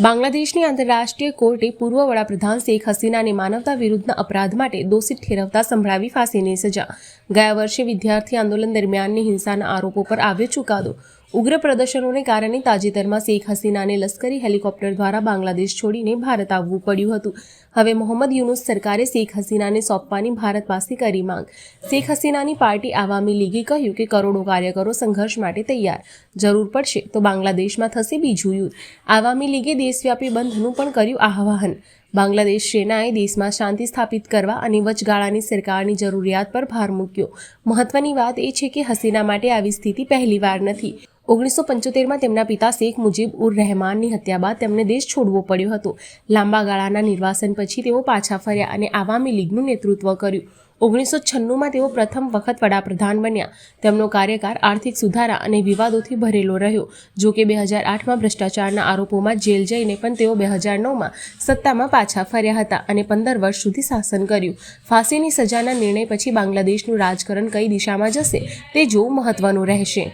બાંગ્લાદેશની આંતરરાષ્ટ્રીય કોર્ટે પૂર્વ વડાપ્રધાન શેખ હસીનાને માનવતા વિરુદ્ધના અપરાધ માટે દોષિત ઠેરવતા સંભળાવી ફાંસીની સજા. ગયા વર્ષે વિદ્યાર્થી આંદોલન દરમિયાનની હિંસાના આરોપો પર આવ્યો ચુકાદો. ઉગ્ર પ્રદર્શનોને કારણે તાજેતરમાં શેખ હસીનાને લશ્કરી હેલિકોપ્ટર દ્વારા બાંગ્લાદેશ છોડીને ભારત આવવું પડ્યું હતું. હવે મોહમ્મદ યુનુસ સરકારે શેખ હસીનાને સોંપવાની ભારત પાસે કરી માંગ. શેખ હસીનાની પાર્ટી આવામી લીગે કહ્યું કે કરોડો કાર્યકરો સંઘર્ષ માટે તૈયાર. જરૂર પડશે તો બાંગ્લાદેશમાં થશે બીજું યુદ્ધ. આવામી લીગે દેશવ્યાપી બંધનું પણ કર્યું આહ્વાન બાંગ્લાદેશ સેનાએ દેશમાં શાંતિ સ્થાપિત કરવા અને વચગાળાની સરકારની જરૂરિયાત પર ભાર મૂક્યો. મહત્વની વાત એ છે કે હસીના માટે આવી સ્થિતિ પહેલીવાર નથી. ઓગણીસો પંચોતેરમાં તેમના પિતા શેખ મુજીબ ઉર રહેમાનની હત્યા બાદ તેમને દેશ છોડવો પડ્યો હતો. લાંબા ગાળાના નિર્વાસન પછી તેઓ પાછા ફર્યા અને આવામી લીગનું નેતૃત્વ કર્યું. ઓગણીસો છન્નુંમાં તેઓ પ્રથમ વખત વડાપ્રધાન બન્યા. તેમનો કાર્યકાળ આર્થિક સુધારા અને વિવાદોથી ભરેલો રહ્યો. જો કે બે હજાર આઠમાં ભ્રષ્ટાચારના આરોપોમાં જેલ જઈને પણ તેઓ બે હજાર નવમાં સત્તામાં પાછા ફર્યા હતા અને પંદર વર્ષ સુધી શાસન કર્યું. ફાંસીની સજાના નિર્ણય પછી બાંગ્લાદેશનું રાજકારણ કઈ દિશામાં જશે તે જોવું મહત્વનું રહેશે.